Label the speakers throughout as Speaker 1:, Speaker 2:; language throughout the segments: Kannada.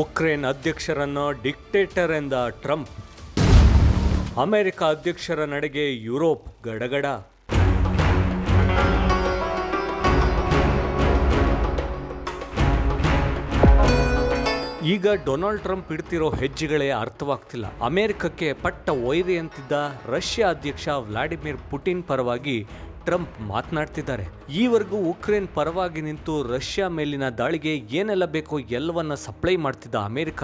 Speaker 1: ಉಕ್ರೇನ್ ಅಧ್ಯಕ್ಷರನ್ನು ಡಿಕ್ಟೇಟರ್ ಎಂದ ಟ್ರಂಪ್. ಅಮೆರಿಕ ಅಧ್ಯಕ್ಷರ ನಡೆಗೆ ಯುರೋಪ್ ಗಡಗಡ. ಈಗ ಡೊನಾಲ್ಡ್ ಟ್ರಂಪ್ ಇಡ್ತಿರೋ ಹೆಜ್ಜೆಗಳೇ ಅರ್ಥವಾಗ್ತಿಲ್ಲ. ಅಮೆರಿಕಕ್ಕೆ ಪಟ್ಟ ವೈರಿ ಅಂತಿದ್ದ ರಷ್ಯಾ ಅಧ್ಯಕ್ಷ ವ್ಲಾಡಿಮಿರ್ ಪುಟಿನ್ ಪರವಾಗಿ ಟ್ರಂಪ್ ಮಾತನಾಡ್ತಿದ್ದಾರೆ. ಈವರೆಗೂ ಉಕ್ರೇನ್ ಪರವಾಗಿ ನಿಂತು ರಷ್ಯಾ ಮೇಲಿನ ದಾಳಿಗೆ ಏನೆಲ್ಲ ಬೇಕೋ ಎಲ್ಲವನ್ನ ಸಪ್ಲೈ ಮಾಡ್ತಿದ್ದ ಅಮೆರಿಕ,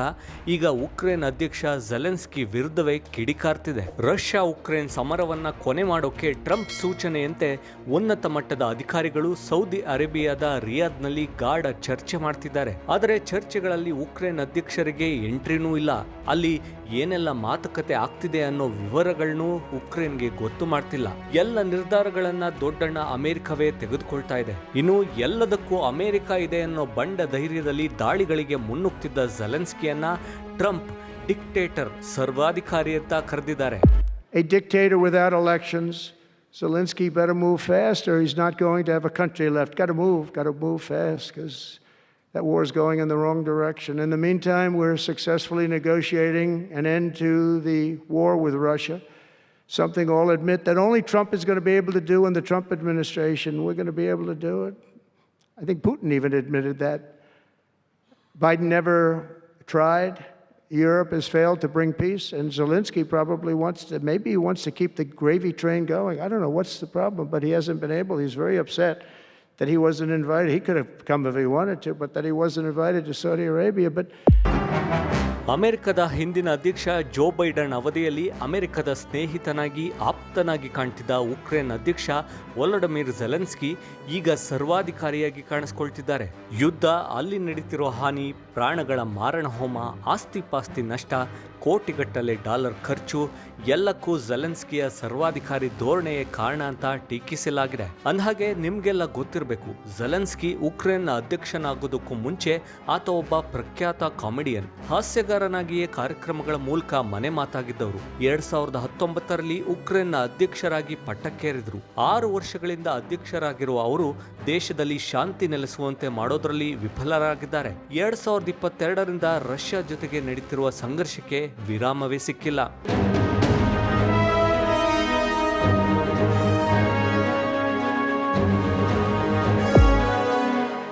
Speaker 1: ಈಗ ಉಕ್ರೇನ್ ಅಧ್ಯಕ್ಷ ಝೆಲೆನ್ಸ್ಕಿ ವಿರುದ್ಧವೇ ಕಿಡಿಕಾರ್ತಿದೆ. ರಷ್ಯಾ ಉಕ್ರೇನ್ ಸಮರವನ್ನ ಕೊನೆ ಮಾಡೋಕೆ ಟ್ರಂಪ್ ಸೂಚನೆಯಂತೆ ಉನ್ನತ ಮಟ್ಟದ ಅಧಿಕಾರಿಗಳು ಸೌದಿ ಅರೇಬಿಯಾದ ರಿಯಾದ್ನಲ್ಲಿ ಗಾಢ ಚರ್ಚೆ ಮಾಡ್ತಿದ್ದಾರೆ. ಆದರೆ ಚರ್ಚೆಗಳಲ್ಲಿ ಉಕ್ರೇನ್ ಅಧ್ಯಕ್ಷರಿಗೆ ಎಂಟ್ರಿನೂ ಇಲ್ಲ. ಅಲ್ಲಿ ಏನೆಲ್ಲ ಮಾತುಕತೆ ಆಗ್ತಿದೆ ಅನ್ನೋ ವಿವರಗಳನ್ನೂ ಉಕ್ರೇನ್ಗೆ ಗೊತ್ತು ಮಾಡ್ತಿಲ್ಲ. ಎಲ್ಲ ನಿರ್ಧಾರಗಳನ್ನ ದೊಡ್ಡಣ್ಣ ಅಮೆರಿಕವೇ ತೆಗೆದುಕೊಳ್ತಾ ಇದೆ ಇನ್ನು ಎಲ್ಲದಕ್ಕೂ ಅಮೆರಿಕ ಇದೆ ಅನ್ನೋ ಬಂಡ ಧೈರ್ಯದಲ್ಲಿ ದಾಳಿಗಳಿಗೆ ಮುನ್ನುಗ್ತಿದ್ದ ಝಲೆನ್ಸ್ಕಿಯನ್ನ ಟ್ರಂಪ್ ಡಿಕ್ಟೇಟರ್ ಸರ್ವಾಧಿಕಾರಿ ಅಂತ ಕರೆದಿದ್ದಾರೆ
Speaker 2: a dictator without elections. Zelensky better move he's not going to have a country left. Got to move, got to move fast, because that war is going in the wrong direction. In the meantime, we're successfully negotiating an end to the war with Russia. Something all admit that only Trump is going to be able to do in the Trump administration. We're going to be able to do it. I think Putin even admitted that. Biden never tried. Europe has failed to bring peace, and Zelensky probably wants to, maybe he wants to keep the gravy train going. I don't know what's the problem, but he hasn't been able. He's very upset that he wasn't invited. He could have come if he wanted to, but that he wasn't invited to Saudi Arabia. But
Speaker 1: ಅಮೆರಿಕದ ಹಿಂದಿನ ಅಧ್ಯಕ್ಷ ಜೋ ಬೈಡನ್ ಅವಧಿಯಲ್ಲಿ ಅಮೆರಿಕದ ಸ್ನೇಹಿತನಾಗಿ, ಆಪ್ತನಾಗಿ ಕಾಣ್ತಿದ್ದ ಉಕ್ರೇನ್ ಅಧ್ಯಕ್ಷ ವೊಲಡಮಿರ್ ಜೆಲೆನ್ಸ್ಕಿ ಈಗ ಸರ್ವಾಧಿಕಾರಿಯಾಗಿ ಕಾಣಿಸ್ಕೊಳ್ತಿದ್ದಾರೆ. ಯುದ್ಧ ಅಲ್ಲಿ ನಡೀತಿರೋ ಹಾನಿ, ಪ್ರಾಣಗಳ ಮಾರಣ ಹೋಮ ಆಸ್ತಿ ಪಾಸ್ತಿ ನಷ್ಟ ಕೋಟಿಗಟ್ಟಲೆ ಡಾಲರ್ ಖರ್ಚು, ಎಲ್ಲಕ್ಕೂ ಜೆಲೆನ್ಸ್ಕಿಯ ಸರ್ವಾಧಿಕಾರಿ ಧೋರಣೆಯೇ ಕಾರಣ ಅಂತ ಟೀಕಿಸಲಾಗಿದೆ. ಅಂದಹಾಗೆ ನಿಮ್ಗೆಲ್ಲ ಗೊತ್ತಿರಬೇಕು ಜೆಲೆನ್ಸ್ಕಿ ಉಕ್ರೇನ್ನ ಅಧ್ಯಕ್ಷನಾಗೋದಕ್ಕೂ ಮುಂಚೆ ಆತ ಒಬ್ಬ ಪ್ರಖ್ಯಾತ ಕಾಮಿಡಿಯನ್. ಹಾಸ್ಯಗಾರನಾಗಿಯೇ ಕಾರ್ಯಕ್ರಮಗಳ ಮೂಲಕ ಮನೆ ಮಾತಾಗಿದ್ದವರು. ಎರಡ್ ಸಾವಿರದ ಹತ್ತೊಂಬತ್ತರಲ್ಲಿ ಉಕ್ರೇನ್ನ ಅಧ್ಯಕ್ಷರಾಗಿ ಪಟ್ಟಕ್ಕೇರಿದ್ರು. ಆರು ವರ್ಷಗಳಿಂದ ಅಧ್ಯಕ್ಷರಾಗಿರುವ ಅವರು ದೇಶದಲ್ಲಿ ಶಾಂತಿ ನೆಲೆಸುವಂತೆ ಮಾಡೋದರಲ್ಲಿ ವಿಫಲರಾಗಿದ್ದಾರೆ. ಎರಡ್ ಸಾವಿರದ ಇಪ್ಪತ್ತೆರಡರಿಂದ ರಷ್ಯಾ ಜೊತೆಗೆ ನಡೀತಿರುವ ಸಂಘರ್ಷಕ್ಕೆ ವಿರಾಮವೇ ಸಿಕ್ಕಿಲ್ಲ.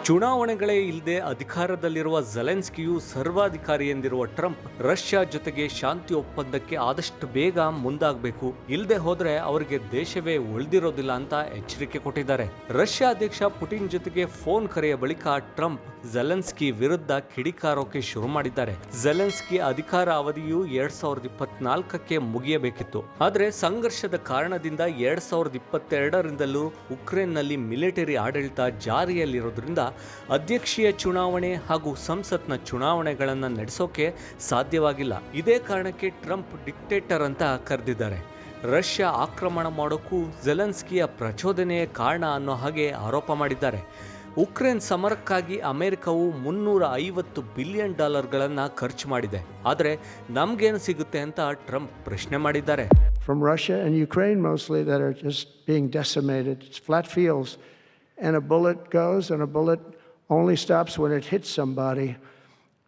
Speaker 1: ಚುನಾವಣೆಗಳೇ ಇಲ್ಲದೆ ಅಧಿಕಾರದಲ್ಲಿರುವ ಝಲೆನ್ಸ್ಕಿಯು ಸರ್ವಾಧಿಕಾರಿ ಎಂದಿರುವ ಟ್ರಂಪ್ ರಷ್ಯಾ ಜೊತೆಗೆ ಶಾಂತಿ ಒಪ್ಪಂದಕ್ಕೆ ಆದಷ್ಟು ಬೇಗ ಮುಂದಾಗಬೇಕು. ಇಲ್ಲದೆ ಹೋದ್ರೆ ಅವರಿಗೆ ದೇಶವೇ ಉಳಿದಿರೋದಿಲ್ಲ ಅಂತ ಎಚ್ಚರಿಕೆ ಕೊಟ್ಟಿದ್ದಾರೆ. ರಷ್ಯಾ ಅಧ್ಯಕ್ಷ ಪುಟಿನ್ ಜೊತೆಗೆ ಫೋನ್ ಕರೆಯ ಬಳಿಕ ಟ್ರಂಪ್ ಝೆಲೆನ್ಸ್ಕಿ ವಿರುದ್ಧ ಕಿಡಿಕಾರೋಕೆ ಶುರು ಮಾಡಿದ್ದಾರೆ. ಝೆಲೆನ್ಸ್ಕಿ ಅಧಿಕಾರ ಅವಧಿಯು ಎರಡ್ ಸಾವಿರದ ಇಪ್ಪತ್ನಾಲ್ಕಕ್ಕೆ ಮುಗಿಯಬೇಕಿತ್ತು. ಆದರೆ ಸಂಘರ್ಷದ ಕಾರಣದಿಂದ ಎರಡ್ ಸಾವಿರದ ಇಪ್ಪತ್ತೆರಡರಿಂದಲೂ ಉಕ್ರೇನ್ನಲ್ಲಿ ಮಿಲಿಟರಿ ಆಡಳಿತ ಜಾರಿಯಲ್ಲಿರೋದ್ರಿಂದ ಅಧ್ಯಕ್ಷೀಯ ಚುನಾವಣೆ ಹಾಗೂ ಸಂಸತ್ನ ಚುನಾವಣೆಗಳನ್ನು ನಡೆಸೋಕೆ ಸಾಧ್ಯವಾಗಿಲ್ಲ. ಇದೇ ಕಾರಣಕ್ಕೆ ಟ್ರಂಪ್ ಡಿಕ್ಟೇಟರ್ ಅಂತ ಕರೆದಿದ್ದಾರೆ. ರಷ್ಯಾ ಆಕ್ರಮಣ ಮಾಡೋಕ್ಕೂ ಜೆಲೆನ್ಸ್ಕಿಯ ಪ್ರಚೋದನೆಯೇ ಕಾರಣ ಅನ್ನೋ ಹಾಗೆ ಆರೋಪ ಮಾಡಿದ್ದಾರೆ. ಉಕ್ರೇನ್ ಸಮರಕ್ಕಾಗಿ ಅಮೆರಿಕವು ಮುನ್ನೂರ ಐವತ್ತು ಬಿಲಿಯನ್ ಡಾಲರ್ಗಳನ್ನು ಖರ್ಚು ಮಾಡಿದೆ. ಆದರೆ ನಮಗೇನು ಸಿಗುತ್ತೆ ಅಂತ ಟ್ರಂಪ್ ಪ್ರಶ್ನೆ ಮಾಡಿದ್ದಾರೆ.
Speaker 2: From Russia and Ukraine mostly that are just being decimated. It's flat fields, and a bullet goes, and a bullet only stops when it hits somebody.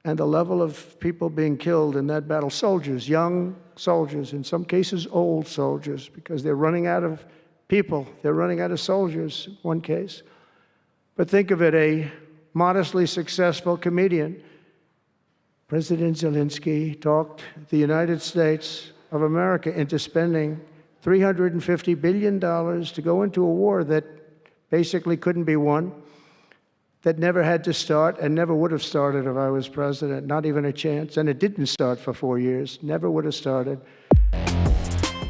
Speaker 2: And the level of people being killed in that battle soldiers, young soldiers, in some cases old soldiers, because they're running out of people. They're running out of soldiers, one case. But think of it a modestly successful comedian President Zelensky talked the United States of America into spending $350 billion to go into a war that basically couldn't be won, that never had to start and never would have started if I was president, not even a chance. And it didn't start for four years, never would have started.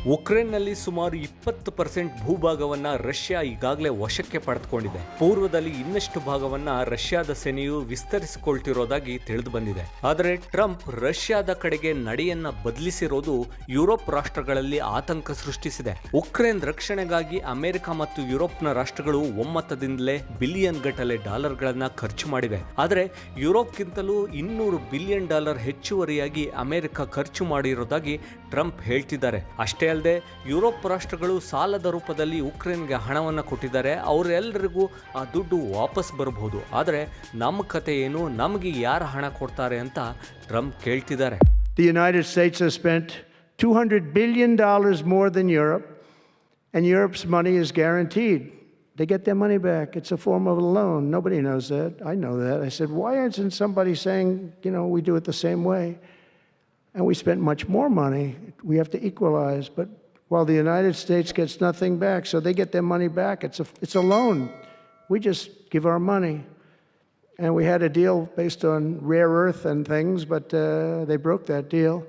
Speaker 1: ಉಕ್ರೇನ್ನಲ್ಲಿ ಸುಮಾರು ಇಪ್ಪತ್ತು ಪರ್ಸೆಂಟ್ ಭೂಭಾಗವನ್ನ ರಷ್ಯಾ ಈಗಾಗಲೇ ವಶಕ್ಕೆ ಪಡೆದುಕೊಂಡಿದೆ. ಪೂರ್ವದಲ್ಲಿ ಇನ್ನಷ್ಟು ಭಾಗವನ್ನ ರಷ್ಯಾದ ಸೇನೆಯು ವಿಸ್ತರಿಸಿಕೊಳ್ತಿರೋದಾಗಿ ತಿಳಿದು ಬಂದಿದೆ ಆದರೆ ಟ್ರಂಪ್ ರಷ್ಯಾದ ಕಡೆಗೆ ನಡೆಯನ್ನ ಬದಲಿಸಿರೋದು ಯುರೋಪ್ ರಾಷ್ಟ್ರಗಳಲ್ಲಿ ಆತಂಕ ಸೃಷ್ಟಿಸಿದೆ. ಉಕ್ರೇನ್ ರಕ್ಷಣೆಗಾಗಿ ಅಮೆರಿಕ ಮತ್ತು ಯುರೋಪ್ನ ರಾಷ್ಟ್ರಗಳು ಒಮ್ಮತದಿಂದಲೇ ಬಿಲಿಯನ್ ಗಟ್ಟಲೆ ಡಾಲರ್ಗಳನ್ನ ಖರ್ಚು ಮಾಡಿವೆ. ಆದರೆ ಯುರೋಪ್ಗಿಂತಲೂ ಇನ್ನೂರು ಬಿಲಿಯನ್ ಡಾಲರ್ ಹೆಚ್ಚುವರಿಯಾಗಿ ಅಮೆರಿಕ ಖರ್ಚು ಮಾಡಿರೋದಾಗಿ ಟ್ರಂಪ್ ಹೇಳ್ತಿದ್ದಾರೆ. ಅಷ್ಟೇ ಅಷ್ಟೇ ಅಲ್ಲದೆ ಯುರೋಪ್ ರಾಷ್ಟ್ರಗಳು ಸಾಲದ ರೂಪದಲ್ಲಿ ಉಕ್ರೇನ್ಗೆ ಹಣವನ್ನು ಕೊಟ್ಟಿದ್ದಾರೆ ಅವರೆಲ್ಲರಿಗೂ ಆ ದುಡ್ಡು ವಾಪಸ್ ಬರಬಹುದು ಆದರೆ ನಮ್ಮ ಕತೆ ಏನು ನಮಗೆ ಯಾರು ಹಣ ಕೊಡ್ತಾರೆ ಅಂತ ಟ್ರಂಪ್ ಕೇಳ್ತಿದ್ದಾರೆ
Speaker 2: The United States has spent $200 billion more than Europe, and Europe's money is guaranteed. They get their money back. It's a form of a loan. Nobody knows that. I know that. I said, why isn't somebody saying, you know, we do it the same way? And we spent much more money. We have to equalize. But while the United States gets nothing back, so they get their money back. It's a, it's a loan. We just give our money. And we had a deal based on rare earth and things, but uh, they broke that deal.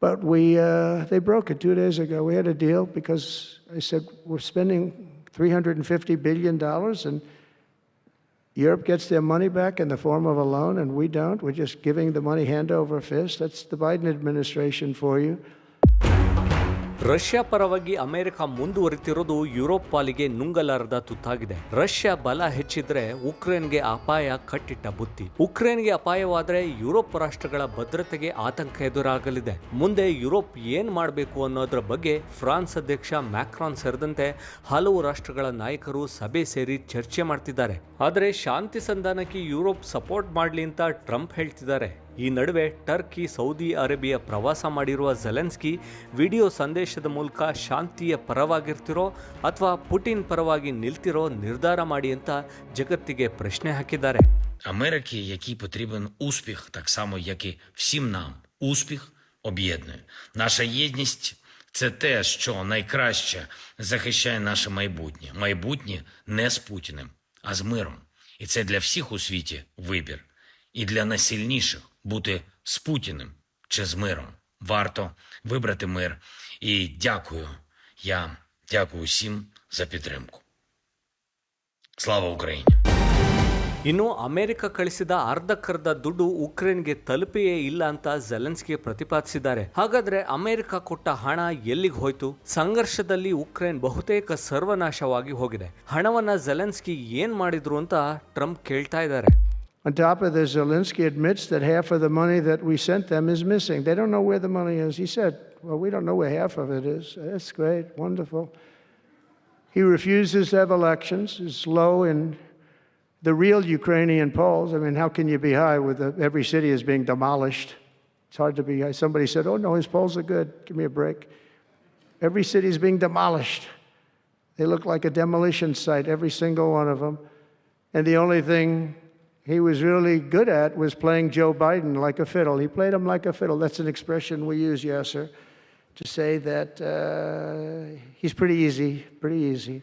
Speaker 2: But we, uh, they broke it two days ago. We had a deal because I said, we're spending $350 billion and Europe gets their money back in the form of a loan and we don't. We're just giving the money hand over fist. That's the Biden administration for you.
Speaker 1: Russia ಪರವಾಗಿ ಅಮೆರಿಕ ಮುಂದುವರಿತಿರೋದು ಯುರೋಪ್ ಪಾಲಿಗೆ ನುಂಗಲಾರದ ತುತ್ತಾಗಿದೆ. ರಷ್ಯಾ ಬಲ ಹೆಚ್ಚಿದ್ರೆ ಉಕ್ರೇನ್ಗೆ ಅಪಾಯ ಕಟ್ಟಿಟ್ಟ ಬುತ್ತಿ. ಉಕ್ರೇನ್ಗೆ ಅಪಾಯವಾದ್ರೆ ಯುರೋಪ್ ರಾಷ್ಟ್ರಗಳ ಭದ್ರತೆಗೆ ಆತಂಕ ಎದುರಾಗಲಿದೆ. ಮುಂದೆ ಯುರೋಪ್ ಏನ್ ಮಾಡಬೇಕು ಅನ್ನೋದ್ರ ಬಗ್ಗೆ ಫ್ರಾನ್ಸ್ ಅಧ್ಯಕ್ಷ ಮ್ಯಾಕ್ರಾನ್ ಸೇರಿದಂತೆ ಹಲವು ರಾಷ್ಟ್ರಗಳ ನಾಯಕರು ಸಭೆ ಸೇರಿ ಚರ್ಚೆ ಮಾಡ್ತಿದ್ದಾರೆ. ಆದರೆ ಶಾಂತಿ ಸಂಧಾನಕ್ಕೆ ಯುರೋಪ್ ಸಪೋರ್ಟ್ ಮಾಡಲಿ ಅಂತ ಟ್ರಂಪ್ ಹೇಳ್ತಿದ್ದಾರೆ. ಈ ನಡುವೆ ಟರ್ಕಿ ಸೌದಿ ಅರೇಬಿಯಾ ಪ್ರವಾಸ ಮಾಡಿರುವ ಜೆಲೆನ್ಸ್ಕಿ ವಿಡಿಯೋ ಸಂದೇಶದ ಮೂಲಕ ಶಾಂತಿಯ ಪರವಾಗಿರ್ತಿರೋ ಅಥವಾ ಪುಟಿನ್ ಪರವಾಗಿ ನಿಲ್ತಿರೋ ನಿರ್ಧಾರ ಮಾಡಿ ಅಂತ ಜಗತ್ತಿಗೆ ಪ್ರಶ್ನೆ ಹಾಕಿದ್ದಾರೆ
Speaker 3: Америки, якій потрібен успіх, так само як і всім нам. Успіх об'єднує. Наша єдність це те, що найкраще захищає наше майбутнє. Майбутнє не з Путіним, а з миром. І це для всіх у світі вибір. І для найсильніших бути з Путіним чи з миром. Варто вибрати мир. І дякую. Я дякую всім за підтримку. Слава Україні!
Speaker 1: ಇನ್ನು ಅಮೆರಿಕ ಕಳಿಸಿದ ಅರ್ಧಕ್ಕರ್ಧ ದುಡ್ಡು ಉಕ್ರೇನ್ಗೆ ತಲುಪಿಯೇ ಇಲ್ಲ ಅಂತ ಜೆಲೆನ್ಸ್ಕಿ ಪ್ರತಿಪಾದಿಸಿದ್ದಾರೆ ಹಾಗಾದ್ರೆ ಅಮೆರಿಕ ಕೊಟ್ಟ ಹಣ ಎಲ್ಲಿಗೆ ಹೋಯ್ತು ಸಂಘರ್ಷದಲ್ಲಿ ಉಕ್ರೇನ್ ಬಹುತೇಕ ಸರ್ವನಾಶವಾಗಿ ಹೋಗಿದೆ ಹಣವನ್ನ ಜೆಲೆನ್ಸ್ಕಿ ಏನ್ ಮಾಡಿದ್ರು ಅಂತ ಟ್ರಂಪ್ ಕೇಳ್ತಾ ಇದ್ದಾರೆ
Speaker 2: On top of this, Zelensky admits that half of the money that we sent them is missing. They don't know where the money is. He said, Well, we don't know where half of it is. That's great, wonderful. He refuses to have elections, is low in the real Ukrainian polls. I mean, how can you be high with the, every city is being demolished? It's hard to be high. Somebody said, Oh, no, his polls are good. Give me a break. Every city is being demolished. They look like a demolition site, every single one of them. And the only thing he was really good at was playing Joe Biden like a fiddle. He played him like a fiddle. That's an expression we use, yes, sir, to say that uh, he's pretty easy, pretty easy.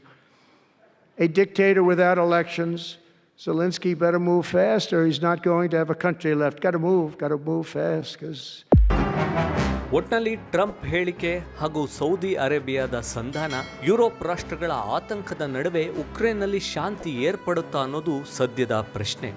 Speaker 2: A dictator without elections. Zelensky better move fast or he's not going to have a country left. Got to move, got to move fast because
Speaker 1: ಒಟ್ನಲ್ಲಿ ಟ್ರಂಪ್ ಹೇಳಿಕೆ ಹಾಗೂ ಸೌದಿ ಅರೇಬಿಯಾದ ಸಂಧಾನ ಯುರೋಪ್ ರಾಷ್ಟ್ರಗಳ ಆತಂಕದ ನಡುವೆ ಉಕ್ರೇನ್ನಲ್ಲಿ ಶಾಂತಿ ಏರ್ಪಡುತ್ತಾ ಅನ್ನೋದು ಸದ್ಯದ ಪ್ರಶ್ನೆ.